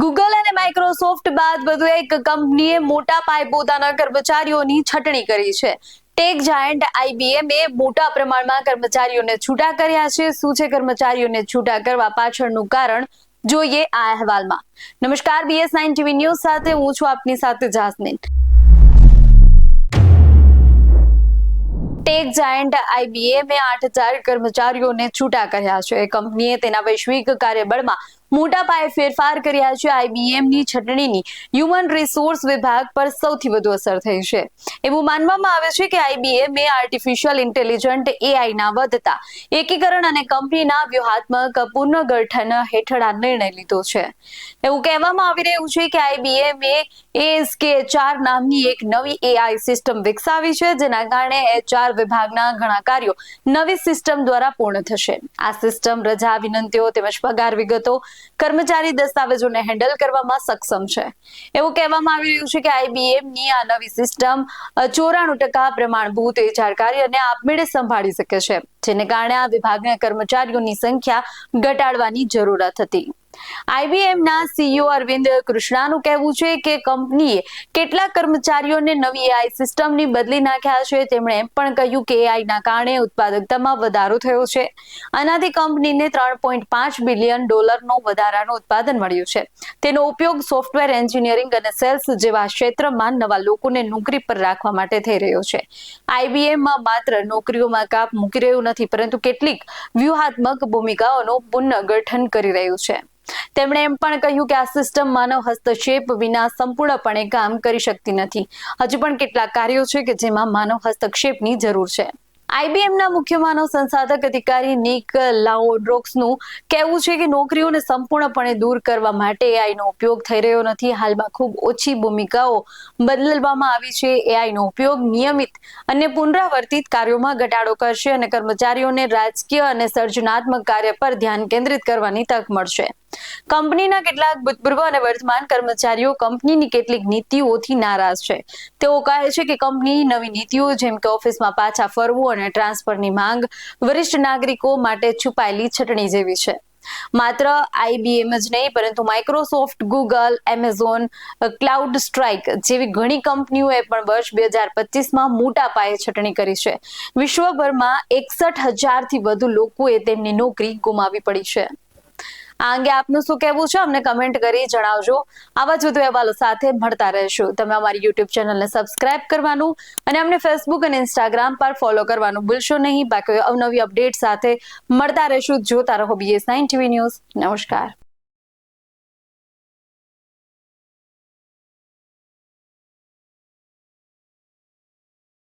Google અને Microsoft બાદ વધુ એક કંપનીએ મોટા પાયે પોતાના કર્મચારીઓની છટણી કરી છે. ટેક જાયન્ટ આઈબીએમ મોટા પ્રમાણમાં કર્મચારીઓને છૂટા કર્યા છે. શું છે કર્મચારીઓને છૂટા કરવા પાછળનું કારણ? જોઈએ આ અહેવાલમાં. નમસ્કાર બીએસ નાઇન ટીવી ન્યૂઝ સાથે હું છું આપની સાથે જાસ્મીન. ટેક જાયન્ટ આઈબીએમ આઠ હજાર કર્મચારીઓને છૂટા કર્યા છે. કંપનીએ તેના વૈશ્વિક કાર્યબળમાં મોટા પાયે ફેરફાર કર્યા છે આઈબીએમની છટણીની. હ્યુમન રિસોર્સ વિભાગ પર સૌથી વધુ અસર થઈ છે. એવું માનવામાં આવે છે કે આઈબીએમ આર્ટિફિશિયલ ઇન્ટેલિજન્ટ એઆઈના વધતા એકીકરણ અને કંપનીના વ્યૂહાત્મક પુનર્ગઠન હેઠળ આ નિર્ણય લીધો છે. એવું કહેવામાં આવી રહ્યું છે કે આઈબીએમ એ એએસકે ચાર નામની એક નવી એઆઈ સિસ્ટમ વિકસાવી છે, જેના કારણે એચઆર વિભાગના ઘણા કાર્યો નવી સિસ્ટમ દ્વારા પૂર્ણ થશે. આ સિસ્ટમ રજા વિનંતીઓ તેમજ પગાર વિગતો કર્મચારી દસ્તાવેજોને હેન્ડલ કરવામાં સક્ષમ છે. એવું કહેવામાં આવી રહ્યું છે કે આઈબીએમની આ નવી સિસ્ટમ ચોરાણું ટકા પ્રમાણભૂત જાણકારી કાર્યને આપમેળે સંભાળી શકે છે, જેને કારણે આ વિભાગના કર્મચારીઓની સંખ્યા ઘટાડવાની જરૂરત હતી. આઈબીએમ ના સીઈઓ અરવિંદ કૃષ્ણાનું કહેવું છે કે કંપનીએ કેટલા કર્મચારીઓને નવી એઆઈ સિસ્ટમની બદલી નાખ્યા છે. તેમણે એમ પણ કહ્યું કે એઆઈના કારણે ઉત્પાદકતામાં વધારો થયો છે. આનાથી કંપનીને ત્રણ પોઈન્ટ પાંચ બિલિયન ડોલરનો વધારાનું ઉત્પાદન મળ્યું છે. તેનો ઉપયોગ સોફ્ટવેર એન્જિનિયરિંગ અને સેલ્સ જેવા ક્ષેત્રમાં નવા લોકોને નોકરી પર રાખવા માટે થઈ રહ્યો છે. આઈબીએમમાં માત્ર નોકરીઓમાં કાપ મૂકી રહ્યું નથી, પરંતુ કેટલીક વ્યૂહાત્મક ભૂમિકાઓનું પુનર્ગઠન કરી રહ્યું છે. તેમણે એમ પણ કહ્યું કે આ સિસ્ટમ માનવ હસ્તક્ષેપ વિના સંપૂર્ણપણે કામ કરી શકતી નથી. હજુ પણ કેટલાક કાર્યો છે કે જેમાં માનવ હસ્તક્ષેપની જરૂર છે. આઈબીએમના મુખ્ય માનવ સંસાધક અધિકારી નિક લાઓડ્રોક્સનું કહેવું છે કે નોકરીઓને સંપૂર્ણપણે દૂર કરવા માટે એઆઈનો ઉપયોગ થઈ રહ્યો નથી. હાલમાં ખૂબ ઓછી ભૂમિકાઓ બદલવામાં આવી છે. એઆઈનો ઉપયોગ નિયમિત અને પુનરાવર્તિત કાર્યોમાં ઘટાડો કરશે અને કર્મચારીઓને રાજકીય અને સર્જનાત્મક કાર્ય પર ધ્યાન કેન્દ્રિત કરવાની તક મળશે. કંપનીના કેટલાક ભૂતપૂર્વ અને વર્તમાન કર્મચારીઓ કંપનીની કેટલીક નીતિઓથી નારાજ છે. તેઓ કહે છે કે કંપની નવી નીતિઓ, જેમ કે ઓફિસમાં પાછા ફરવું અને ટ્રાન્સફરની માંગ વરિષ્ઠ નાગરિકો માટે છુપાયેલી છટણી જેવી છે. માત્ર આઈબીએમ જ નહીં, પરંતુ Microsoft, Google, Amazon, cloud strike જેવી ઘણી કંપનીઓએ પણ વર્ષ બે હજાર પચીસમાં મોટા પાયે છટણી કરી છે. વિશ્વભરમાં એકસઠ હજારથી વધુ લોકોએ તેમની નોકરી ગુમાવી પડી છે. આ અંગે આપનું શું કહેવું છે? અમને કમેન્ટ કરી જણાવજો. આવા જ વધુ અહેવાલો સાથે મળતા રહેશું. તમે અમારી યુટ્યુબ ચેનલને સબસ્ક્રાઇબ કરવાનું અને અમને ફેસબુક અને ઇન્સ્ટાગ્રામ પર ફોલો કરવાનું ભૂલશો નહીં. બાકી અવનવી અપડેટ સાથે મળતા રહેશું. જોતા રહો બીએસ નાઇન ટીવી ન્યૂઝ નમસ્કાર.